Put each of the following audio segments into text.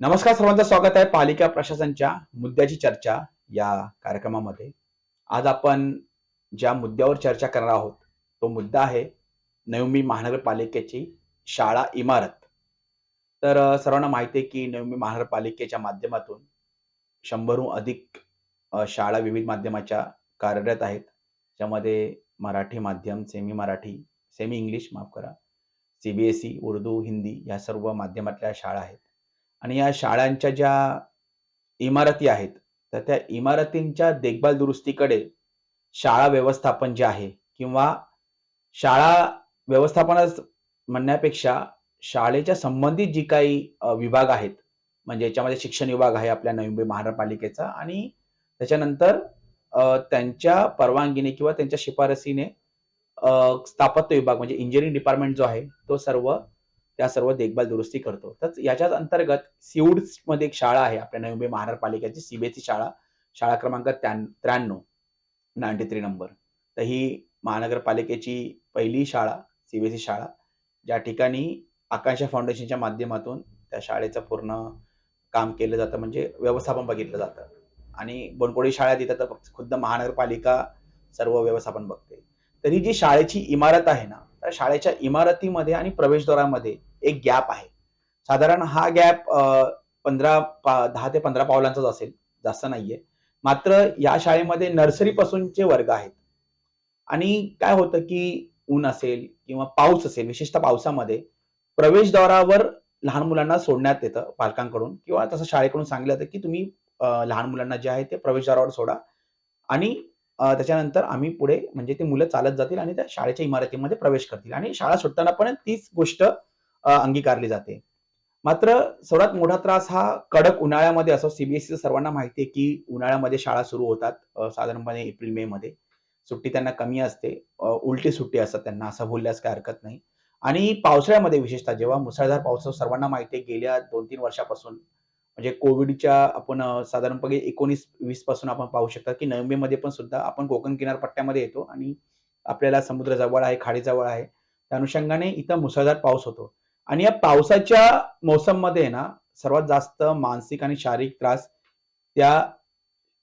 नमस्कार सर्वांचं स्वागत आहे पालिका प्रशासनच्या मुद्द्याची चर्चा या कार्यक्रमामध्ये. आज आपण ज्या मुद्द्यावर चर्चा करणार आहोत तो मुद्दा आहे नवमी महानगरपालिकेची शाळा इमारत. तर सर्वांना माहिती आहे की नवमी महानगरपालिकेच्या माध्यमातून शंभरहून अधिक शाळा विविध माध्यमाच्या कार्यरत आहेत. ज्यामध्ये मराठी माध्यम सेमी मराठी सेमी इंग्लिश माफ करा C B S E Urdu Hindi या सर्व माध्यमातल्या शाळा आहेत. आणि या शाळांच्या ज्या इमारती आहेत तर त्या इमारतींच्या देखभाल दुरुस्तीकडे शाळा व्यवस्थापन जे आहे किंवा शाळा व्यवस्थापनच म्हणण्यापेक्षा शाळेच्या संबंधित जी काही विभाग आहेत म्हणजे याच्यामध्ये शिक्षण विभाग आहे आपल्या नवी मुंबई महानगरपालिकेचा आणि त्याच्यानंतर त्यांच्या परवानगीने किंवा त्यांच्या शिफारसीने स्थापत्य विभाग म्हणजे इंजिनिअरिंग डिपार्टमेंट जो आहे तो सर्व त्या सर्व देखभाल दुरुस्ती करतो. तर याच्याच अंतर्गत सिवड्स एक शाळा आहे आपल्या नवी मुंबई महानगरपालिकेची सीबीएसई शाळा. शाळा क्रमांक त्र्याण्णव नाईन्टी थ्री नंबर. तर ही महानगरपालिकेची पहिली शाळा सीबीएसई शाळा. ज्या ठिकाणी आकांक्षा फाउंडेशनच्या माध्यमातून त्या शाळेचं पूर्ण काम केलं जातं म्हणजे व्यवस्थापन बघितलं जातं. आणि बनकोडी शाळेत तिथं तर फक्त खुद्द महानगरपालिका सर्व व्यवस्थापन बघते. तरी जी शाळेची इमारत आहे ना शाळेच्या इमारतीमध्ये आणि प्रवेशद्वारामध्ये एक गॅप आहे. साधारण हा गॅप पंधरा पा दहा ते पंधरा पावलांचाच असेल. जास्त नाहीये. मात्र या शाळेमध्ये नर्सरीपासूनचे वर्ग आहेत. आणि काय होतं की ऊन असेल किंवा पाऊस असेल विशेषतः पावसामध्ये प्रवेशद्वारावर लहान मुलांना सोडण्यात येतं पालकांकडून किंवा तसं शाळेकडून सांगितलं जातं की तुम्ही लहान मुलांना जे आहे ते प्रवेशद्वारावर सोडा. आणि त्याच्यानंतर आम्ही पुढे म्हणजे ते मुलं चालत जातील आणि त्या शाळेच्या इमारतीमध्ये प्रवेश करतील. आणि शाळा सुटताना पण तीच गोष्ट अंगीकारली जाते. मात्र सर्वात मोठा त्रास हा कडक उन्हाळ्यामध्ये असो सीबीएसई सर्वांना माहिती आहे की उन्हाळ्यामध्ये शाळा सुरू होतात साधारणपणे एप्रिल मे मध्ये. सुट्टी त्यांना कमी असते उलटी सुट्टी असतात त्यांना असं बोलल्यास काय हरकत नाही. आणि पावसाळ्यामध्ये विशेषतः जेव्हा मुसळधार पाऊस सर्वांना माहिती आहे गेल्या दोन तीन वर्षापासून म्हणजे कोविडच्या आपण साधारणपणे एकोणीस वीसपासून आपण पाहू शकता की नोव्हेंबरमध्ये पण सुद्धा आपण कोकण किनारपट्ट्यामध्ये येतो आणि आपल्याला समुद्र जवळ आहे खाडीजवळ आहे. त्या अनुषंगाने इथं मुसळधार पाऊस होतो. आणि या पावसाच्या मोसममध्ये ना सर्वात जास्त मानसिक आणि शारीरिक त्रास त्या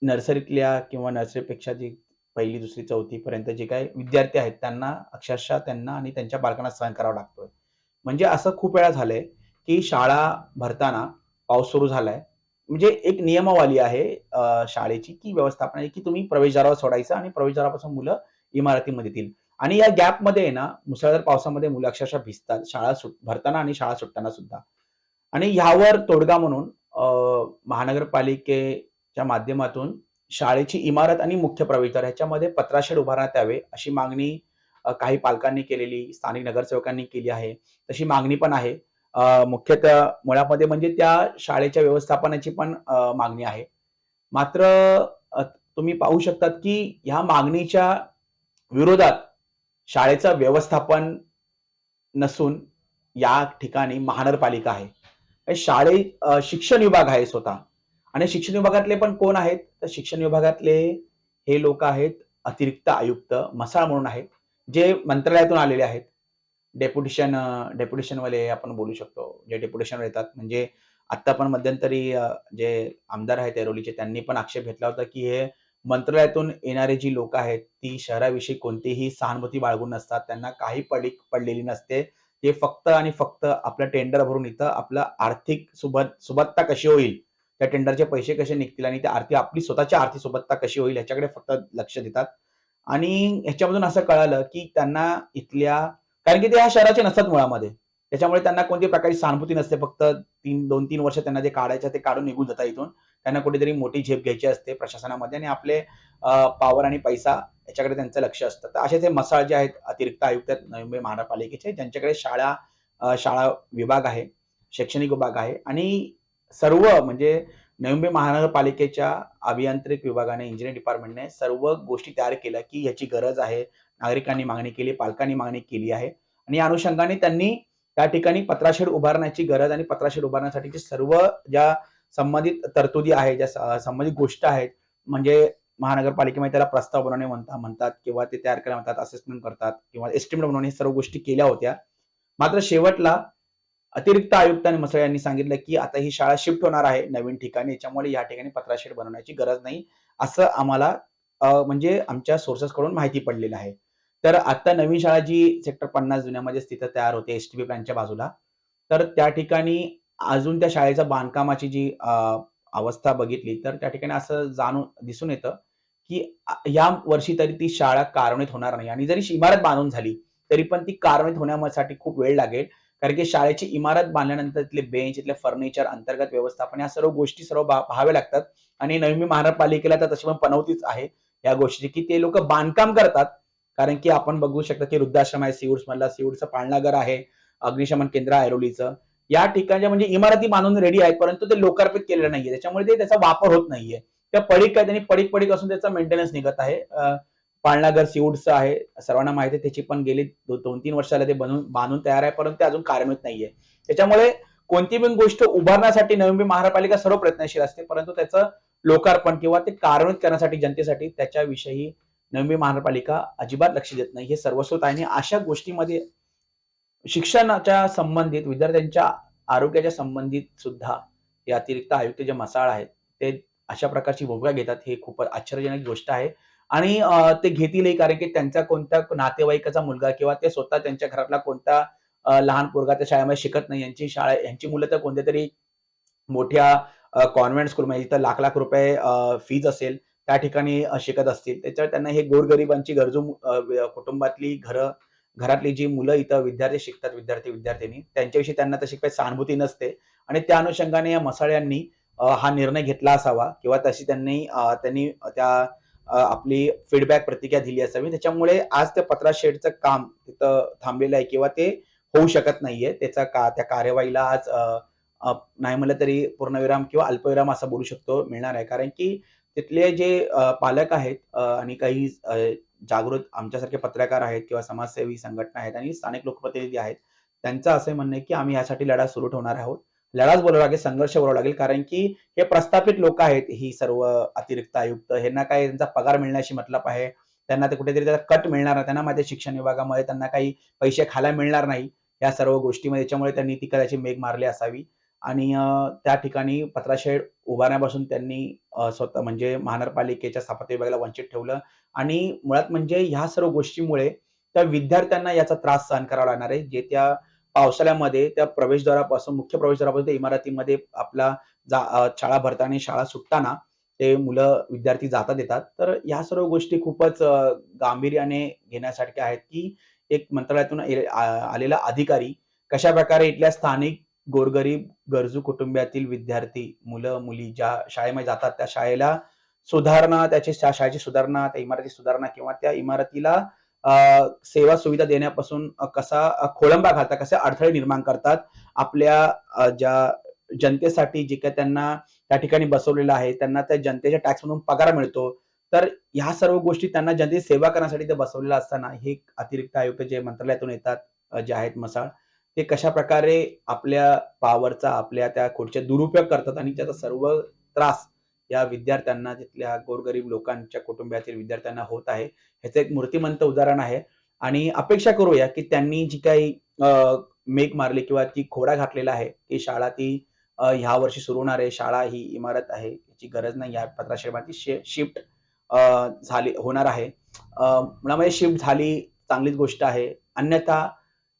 नर्सरीतल्या किंवा नर्सरीपेक्षा जी पहिली दुसरी चौथी पर्यंत जे काही विद्यार्थी आहेत त्यांना अक्षरशः त्यांना आणि त्यांच्या बालकांना सहन करावा लागतोय. म्हणजे असं खूप वेळा झालंय की शाळा भरताना पाऊस सुरू झालाय. म्हणजे एक नियमावली आहे शाळेची की व्यवस्थापन आहे की तुम्ही प्रवेशद्वारावर सोडायचं आणि प्रवेशद्वारापासून मुलं इमारतीमध्ये येतील. आणि या गॅपमध्ये ना मुसळधार पावसामध्ये मुलं अक्षरशः भिजतात शाळा सुट भरताना आणि शाळा सुटताना सुद्धा. आणि ह्यावर तोडगा म्हणून महानगरपालिकेच्या माध्यमातून शाळेची इमारत आणि मुख्य प्रवेशद्वार ह्याच्यामध्ये पत्राशेड उभारण्यात यावे अशी मागणी काही पालकांनी केलेली स्थानिक नगरसेवकांनी केली आहे. तशी मागणी पण आहे. मुख्यतः मुळामध्ये म्हणजे त्या शाळेच्या व्यवस्थापनाची पण मागणी आहे. मात्र तुम्ही पाहू शकतात की ह्या मागणीच्या विरोधात शाळेचं व्यवस्थापन नसून या ठिकाणी महानगरपालिका आहे. शाळे शिक्षण विभाग आहे स्वतः. आणि शिक्षण विभागातले पण कोण आहेत? तर शिक्षण विभागातले हे लोक आहेत अतिरिक्त आयुक्त मसाळ म्हणून आहेत जे मंत्रालयातून आलेले आहेत. डेप्युटेशन डेप्युटेशनवाले आपण बोलू शकतो. जे डेप्युटेशनवर येतात म्हणजे आत्ता पण मध्यंतरी जे आमदार आहेत ऐरोलीचे त्यांनी पण आक्षेप घेतला होता की हे मंत्रालयातून येणारे जी लोक आहेत ती शहराविषयी कोणतीही सहानुभूती बाळगून नसतात. त्यांना काही पडी पडलेली नसते. ते फक्त आणि फक्त आपलं टेंडर भरून इथं आपलं आर्थिक सुबत सुबत्ता कशी होईल? त्या टेंडरचे पैसे कसे निघतील? आणि त्या आर्थिक आपली स्वतःची आर्थिक सुबत्ता कशी होईल? ह्याच्याकडे फक्त लक्ष देतात. आणि ह्याच्यामधून असं कळालं की त्यांना इथल्या कारण की ते ह्या शहराचे नसतात मुळामध्ये. त्याच्यामुळे त्यांना कोणती प्रकारची सहानुभूती नसते. फक्त तीन दोन तीन वर्ष त्यांना जे काढायचं ते काढून निघून जातात इथून. त्यांना कुठेतरी मोठी झेप घ्यायची असते प्रशासनामध्ये आणि आपले पॉवर आणि पैसा याच्याकडे त्यांचं लक्ष असतं. तर असे ते मसाळ जे आहेत अतिरिक्त आयुक्त आहेत नवी मुंबई महानगरपालिकेचे ज्यांच्याकडे शाळा शाळा विभाग आहे शैक्षणिक विभाग आहे आणि सर्व म्हणजे नवी मुंबई महानगरपालिकेच्या अभियांत्रिक विभागाने इंजिनिअरिंग डिपार्टमेंटने सर्व गोष्टी तयार केल्या की याची गरज आहे. नागरिकांनी मागणी केली पालकांनी मागणी केली आहे. आणि या अनुषंगाने त्यांनी त्या ठिकाणी पत्राशेड उभारण्याची गरज आणि पत्राशेड उभारण्यासाठी सर्व ज्या संबंधित तरतुदी आहेत ज्या संबंधित गोष्ट आहेत म्हणजे महानगरपालिकेमध्ये त्याला प्रस्ताव बनवणे म्हणता म्हणतात किंवा ते तयार करायला म्हणतात असेसमेंट करतात किंवा एस्टिमेट बनवणे सर्व गोष्टी केल्या होत्या. मात्र शेवटला अतिरिक्त आयुक्त आणि मसळे यांनी सांगितलं की आता ही शाळा शिफ्ट होणार आहे नवीन ठिकाणी याच्यामुळे या ठिकाणी पत्राशेड बनवण्याची गरज नाही असं आम्हाला म्हणजे आमच्या सोर्सेस कडून माहिती पडलेलं आहे. तर आता नवीन शाळा जी सेक्टर पन्नास जुन्यामध्ये स्थित तयार होते एस टी बी प्लॅनच्या बाजूला तर त्या ठिकाणी अजून त्या शाळेच्या बांधकामाची जी अवस्था बघितली तर त्या ठिकाणी असं जाणून दिसून येतं की या वर्षी तरी ती शाळा कारणित होणार नाही. आणि जरी इमारत बांधून झाली तरी पण ती कारणित होण्यासाठी खूप वेळ लागेल. कारण की शाळेची इमारत बांधल्यानंतर तिथले बेंच इथले फर्निचर अंतर्गत व्यवस्थापन या सर्व गोष्टी सर्व पाहाव्या लागतात. आणि नवी महानगरपालिकेला तर तशी पण पनवतीच आहे या गोष्टी की ते लोक बांधकाम करतात. कारण की आपण बघू शकतो की वृद्धाश्रम आहे सिवूड्स मधला सिवूडचं पाळणागर आहे अग्निशमन केंद्र ऐरोलीचं या ठिकाणच्या म्हणजे इमारती बांधून रेडी आहेत परंतु ते लोकार्पित केलेलं नाहीये. त्याच्यामुळे ते त्याचा वापर होत नाहीये. त्या पडीक काय त्यांनी पडीक पडीक असून त्याचा मेंटेनन्स निघत आहे. पाळणाघर सिवूडचं आहे सर्वांना माहिती आहे त्याची पण गेली दो- दोन तीन वर्षाला ते बनवून बांधून तयार आहे परंतु ते अजून कार्यान्वित नाहीये. त्याच्यामुळे कोणती पण गोष्ट उभारण्यासाठी नवी मुंबई महानगरपालिका सर्व प्रयत्नशील असते परंतु त्याचं लोकार्पण किंवा ते कार्यान्वित करण्यासाठी जनतेसाठी त्याच्याविषयी नवी मुंबई महानगरपालिका अजिबात लक्ष देत नाही. हे सर्वस्वत आहे आणि अशा गोष्टीमध्ये शिक्षणाच्या संबंधित विद्यार्थ्यांच्या आरोग्याच्या संबंधित सुद्धा हे अतिरिक्त आयुक्त जे मसाळ आहेत ते अशा प्रकारची भूमिका घेतात हे खूप आश्चर्यजनक गोष्ट आहे. आणि ते घेतीलही कारण की त्यांचा कोणत्या नातेवाईकाचा मुलगा किंवा ते स्वतः त्यांच्या घरातला कोणता लहान पोरगा त्या शाळेमध्ये शिकत नाही. यांची शाळा यांची मुलं तर कोणत्या तरी मोठ्या कॉन्व्हेंट स्कूलमध्ये जिथं लाख लाख रुपये फीज असेल त्या ठिकाणी शिकत असतील. त्याच्यावर त्यांना हे गोरगरिबांची गरजू कुटुंबातली घरं घरातली जी मुलं इथं विद्यार्थी शिकतात विद्यार्थी विद्यार्थिनी त्यांच्याविषयी त्यांना तशी काही सहानुभूती नसते. आणि त्या अनुषंगाने या मसाळ्यांनी हा निर्णय घेतला असावा किंवा तशी त्यांनी त्यांनी त्या आपली फीडबॅक प्रतिक्रिया दिली असावी. त्याच्यामुळे आज त्या पत्रा शेडचं काम तिथं थांबलेलं आहे किंवा ते होऊ शकत नाहीये. त्याचा का त्या कार्यवाहीला आज नाही म्हणलं तरी पूर्णविराम किंवा अल्पविराम असं बोलू शकतो मिळणार आहे. कारण की तिथले जे पालक आहेत आणि काही जागृत आमच्यासारखे पत्रकार आहेत किंवा समाजसेवी संघटना आहेत आणि स्थानिक लोकप्रतिनिधी आहेत त्यांचं असं म्हणणं आहे की आम्ही यासाठी लढा सुरू ठेवणार आहोत. लढाच बोलावं लागेल संघर्ष बोलावं लागेल. कारण की हे प्रस्थापित लोक आहेत ही सर्व अतिरिक्त आयुक्त. ह्यांना काय त्यांचा पगार मिळण्याशी मतलब आहे. त्यांना ते कुठेतरी त्याचा कट मिळणार नाही. त्यांना माहिती शिक्षण विभागामध्ये त्यांना काही पैसे खायला मिळणार नाही. या सर्व गोष्टीमध्ये त्याच्यामुळे त्यांनी ती कदाचित मेघ मारली असावी. आणि त्या ठिकाणी पत्राशेड उभारण्यापासून त्यांनी स्वतः म्हणजे महानगरपालिकेच्या स्थापत्य विभागाला वंचित ठेवलं. आणि मुळात म्हणजे ह्या सर्व गोष्टीमुळे त्या विद्यार्थ्यांना याचा त्रास सहन करावा लागणार आहे. जे त्या पावसाळ्यामध्ये त्या प्रवेशद्वारापासून मुख्य प्रवेशद्वारापासून त्या इमारतीमध्ये आपला जा- शाळा भरताना शाळा सुटताना ते मुलं विद्यार्थी जातात येतात तर ह्या सर्व गोष्टी खूपच गांभीर्याने घेण्यासारख्या आहेत की एक मंत्रालयातून आलेला अधिकारी कशा प्रकारे इथल्या स्थानिक गोरगरीब गरजू कुटुंबातील विद्यार्थी मुलं मुली ज्या शाळेमध्ये जातात त्या शाळेला सुधारणा त्याची त्या शाळेची सुधारणा त्या इमारतीची सुधारणा किंवा त्या इमारतीला सेवा सुविधा देण्यापासून कसा खोळंबा घालतात कसे अडथळे निर्माण करतात आपल्या ज्या जनतेसाठी जे काही त्यांना त्या ठिकाणी बसवलेलं आहे त्यांना त्या जनतेच्या टॅक्समधून पगार मिळतो तर ह्या सर्व गोष्टी त्यांना जनतेची सेवा करण्यासाठी ते बसवलेलं असताना हे अतिरिक्त आयुक्त जे मंत्रालयातून येतात जे आहेत मसाळ ते कशा प्रकारे आपल्या पॉवरचा आपल्या त्या खुर्च्या दुरुपयोग करतात आणि त्याचा सर्व त्रास या विद्यार्थ्यांना तिथल्या गोरगरीब लोकांच्या कुटुंबातील विद्यार्थ्यांना होत आहे. ह्याचं एक मूर्तिमंत उदाहरण आहे. आणि अपेक्षा करूया की त्यांनी जी काही मेघ मारली किंवा ती खोडा घातलेला आहे की शाळा ती ह्या वर्षी सुरू होणार आहे शाळा ही इमारत आहे याची गरज नाही या पत्राशेबाची शिफ्ट झाली होणार आहे. अं, शिफ्ट झाली चांगलीच गोष्ट आहे. अन्यथा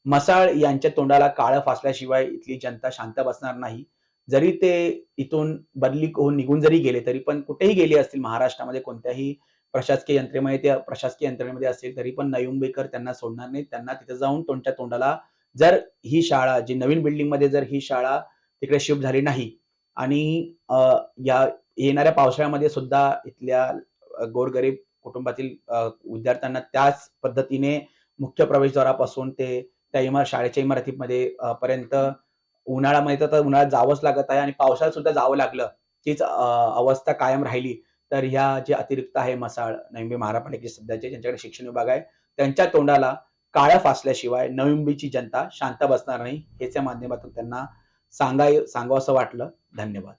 मसाळ यांच्या तोंडाला काळं फासल्याशिवाय इथली जनता शांत बसणार नाही. जरी ते इथून बदली होऊन निघून जरी गेले तरी पण कुठेही गेले असतील महाराष्ट्रामध्ये कोणत्याही प्रशासकीय यंत्रणेमध्ये त्या प्रशासकीय यंत्रणेमध्ये असेल तरी पण नयुंबेकर त्यांना सोडणार नाही त्यांना तिथे जाऊन तोंडच्या तोंडाला जर ही शाळा जी नवीन बिल्डिंगमध्ये जर ही शाळा तिकडे शिफ्ट झाली नाही आणि या येणाऱ्या पावसाळ्यामध्ये सुद्धा इथल्या गोरगरीब कुटुंबातील विद्यार्थ्यांना त्याच पद्धतीने मुख्य प्रवेशद्वारापासून ते त्या इमारत शाळेच्या इमारतीमध्ये पर्यंत उन्हाळ्यामध्ये तर उन्हाळ्यात जावंच लागत आहे आणि पावसाळ्यात सुद्धा जावं लागलं. तीच अवस्था कायम राहिली. तर ह्या जे अतिरिक्त आहे मसाळ नवी मुंबई सध्याचे ज्यांच्याकडे शिक्षण विभाग आहे त्यांच्या तोंडाला काळ्या फासल्याशिवाय नवी जनता शांत बसणार नाही हेच्या माध्यमातून त्यांना सांगाय सांगावं असं वाटलं. धन्यवाद.